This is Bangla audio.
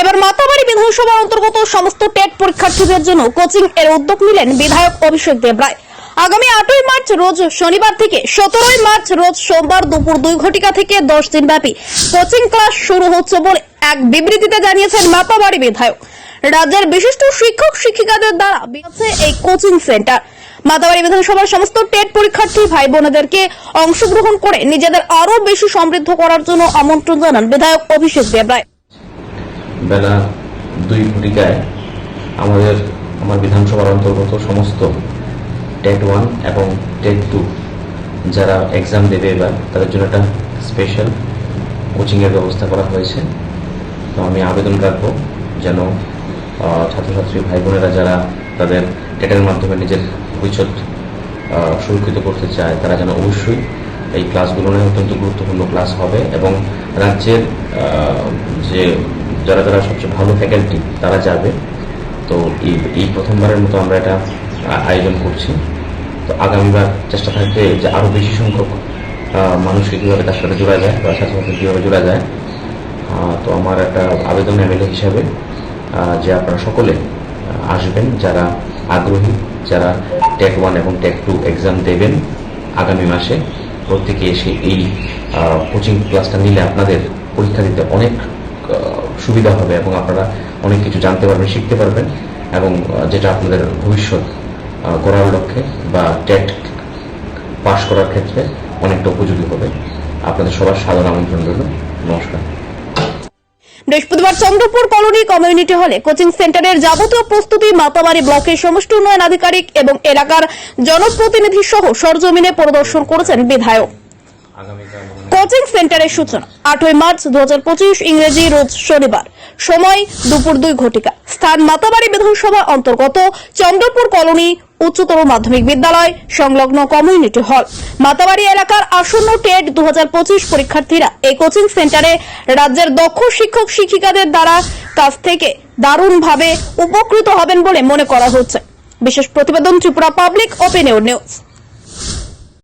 এবার মাতাবাড়ি বিধানসভার অন্তর্গত সমস্ত টেট পরীক্ষার্থীদের জন্য কোচিং এর উদ্যোগ নিলেন বিধায়ক অভিষেক দেবরায়। আগামী আটই মার্চ রোজ শনিবার থেকে সতেরোই মার্চ রোজ সোমবার দুপুর দুই ঘটিকা থেকে দশ দিন ব্যাপী কোচিং ক্লাস শুরু হচ্ছে বলে এক বিবৃতিতে জানিয়েছেন মাতাবাড়ি বিধায়ক। রাজ্যের বিশিষ্ট শিক্ষক শিক্ষিকাদের দ্বারা এই কোচিং সেন্টার। মাতাবাড়ি বিধানসভার সমস্ত টেট পরীক্ষার্থী ভাই বোনেদেরকে অংশগ্রহণ করে নিজেদের আরও বেশি সমৃদ্ধ করার জন্য আমন্ত্রণ জানান বিধায়ক অভিষেক দেবরায়। বেলা দুই ঘটিকায় আমাদের, আমার বিধানসভার অন্তর্গত সমস্ত টেট ওয়ান এবং টেট টু যারা এক্সাম দেবে এবার তাদের জন্য একটা স্পেশাল কোচিংয়ের ব্যবস্থা করা হয়েছে। তো আমি আবেদন রাখব যেন ছাত্রছাত্রী ভাই বোনেরা যারা তাদের টেটের মাধ্যমে নিজের ভবিষ্যৎ সুরক্ষিত করতে চায়, তারা যেন অবশ্যই এই ক্লাসগুলো নিয়ে। অত্যন্ত গুরুত্বপূর্ণ ক্লাস হবে এবং রাজ্যের যে যারা যারা সবচেয়ে ভালো ফ্যাকাল্টি তারা যাবে। তো এই প্রথমবারের মতো আমরা এটা আয়োজন করছি। তো আগামীবার চেষ্টা থাকবে যে আরও বেশি সংখ্যক মানুষকে কীভাবে তার সাথে জোড়া যায় বা ছাত্রছাত্রী কীভাবে জোড়া যায়। তো আমার একটা আবেদন এমএলএ হিসাবে যে আপনারা সকলে আসবেন, যারা আগ্রহী, যারা টেক ওয়ান এবং টেক টু এক্সাম দেবেন আগামী মাসে, প্রত্যেকে এসে এই কোচিং ক্লাসটা নিলে আপনাদের পরীক্ষা দিতে অনেক সুবিধা হবে এবং আপনারা অনেক কিছু জানতে পারবেন শিখতে পারবেন এবং যেটা আপনাদের ভবিষ্যৎ গড়ার লক্ষ্যে বা টেট পাশ করার ক্ষেত্রে অনেকটা উপযোগী হবে। আপনাদের সবার সাধারণ আমন্ত্রণ রইল। নমস্কার। বৃহস্পতিবার চন্দ্রপুর কলোনি কমিউনিটি হলে কোচিং সেন্টারের যাবতীয় প্রস্তুতি মাতাবাড়ি ব্লকের সমষ্টি উন্নয়ন আধিকারিক এবং এলাকার জনপ্রতিনিধি সহ সরজমিনে পরিদর্শন করেছেন বিধায়ক। কোচিং সেন্টারের সূচনা। আটই মার্চ দু ইংরেজি রোজ শনিবার। সময় দুপুর দুই ঘটিকা। স্থান মাতাবাড়ি বিধানসভা অন্তর্গত চন্দ্রপুর কলোনি, উচ্চতর মাধ্যমিক বিদ্যালয়, সংলগ্ন কমিউনিটি হল। মাতাবাড়ি এলাকার আসন্ন টেট দু হাজার পঁচিশ পরীক্ষার্থীরা এই কোচিং সেন্টারে রাজ্যের দক্ষ শিক্ষক শিক্ষিকাদের দ্বারা কাছ থেকে দারুণভাবে উপকৃত হবেন বলে মনে করা হচ্ছে। বিশেষ প্রতিবেদন ত্রিপুরা পাবলিক ওপেন নিউজ।